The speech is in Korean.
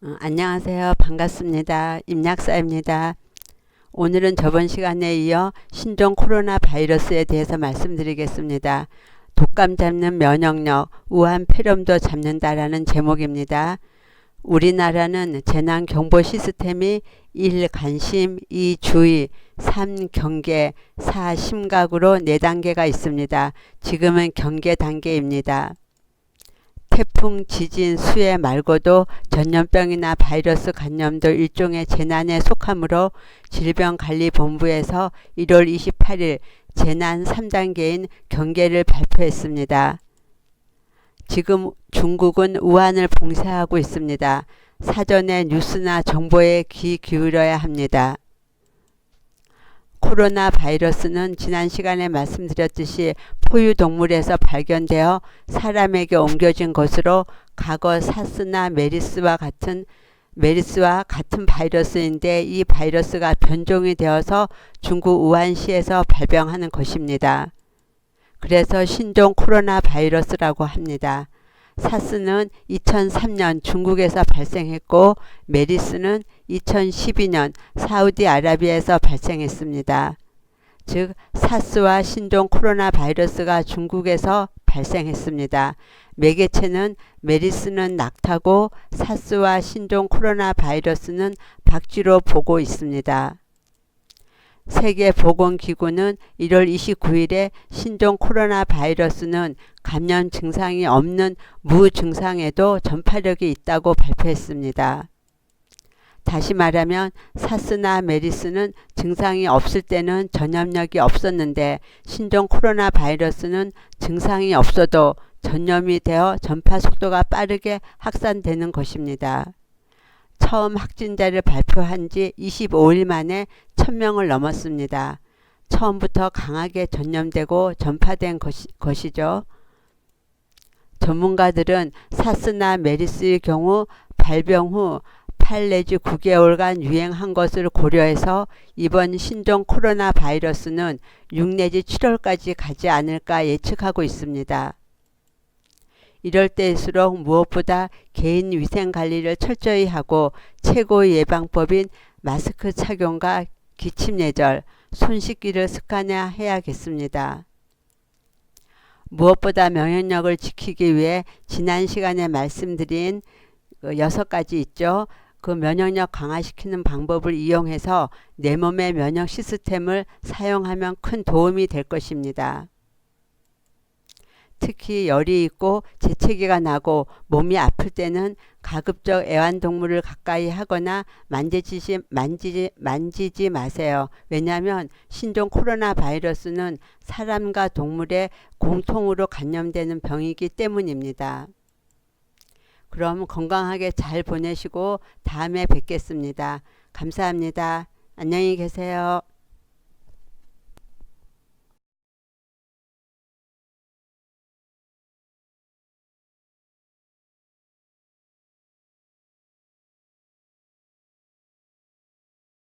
어, 안녕하세요. 반갑습니다. 임약사입니다. 오늘은 저번 시간에 이어 신종 코로나 바이러스에 대해서 말씀드리겠습니다. 독감 잡는 면역력, 우한 폐렴도 잡는다라는 제목입니다. 우리나라는 재난 경보 시스템이 1. 관심, 2. 주의, 3. 경계, 4. 심각으로 4단계가 있습니다. 지금은 경계 단계입니다. 태풍, 지진, 수해 말고도 전염병이나 바이러스 감염도 일종의 재난에 속하므로 질병관리본부에서 1월 28일 재난 3단계인 경계를 발표했습니다. 지금 중국은 우한을 봉쇄하고 있습니다. 사전에 뉴스나 정보에 귀 기울여야 합니다. 코로나 바이러스는 지난 시간에 말씀드렸듯이 포유 동물에서 발견되어 사람에게 옮겨진 것으로 과거 사스나 메리스와 같은 메리스와 같은 바이러스인데 이 바이러스가 변종이 되어서 중국 우한시에서 발병하는 것입니다. 그래서 신종 코로나 바이러스라고 합니다. 사스는 2003년 중국에서 발생했고 메리스는 2012년 사우디아라비아에서 발생했습니다. 즉 사스와 신종 코로나 바이러스가 중국에서 발생했습니다. 매개체는 메리스는 낙타고 사스와 신종 코로나 바이러스는 박쥐로 보고 있습니다. 세계보건기구는 1월 29일에 신종 코로나 바이러스는 감염 증상이 없는 무증상에도 전파력이 있다고 발표했습니다. 다시 말하면 사스나 메리스는 증상이 없을 때는 전염력이 없었는데 신종 코로나 바이러스는 증상이 없어도 전염이 되어 전파 속도가 빠르게 확산되는 것입니다. 처음 확진자를 발표한 지 25일 만에 1000명을 넘었습니다. 처음부터 강하게 전염되고 전파된 것이, 것이죠. 전문가들은 사스나 메리스의 경우 발병 후 8 내지 9개월간 유행한 것을 고려해서 이번 신종 코로나 바이러스는 6 내지 7월까지 가지 않을까 예측하고 있습니다. 이럴 때일수록 무엇보다 개인 위생 관리를 철저히 하고 최고의 예방법인 마스크 착용과 기침 예절, 손 씻기를 습관화해야겠습니다. 무엇보다 면역력을 지키기 위해 지난 시간에 말씀드린 그 여섯 가지 있죠. 그 면역력 강화시키는 방법을 이용해서 내 몸의 면역 시스템을 사용하면 큰 도움이 될 것입니다. 특히 열이 있고 재채기가 나고 몸이 아플 때는 가급적 애완동물을 가까이 하거나 만지지, 만지지, 만지지 마세요. 왜냐하면 신종 코로나 바이러스는 사람과 동물의 공통으로 감염되는 병이기 때문입니다. 그럼 건강하게 잘 보내시고 다음에 뵙겠습니다. 감사합니다. 안녕히 계세요.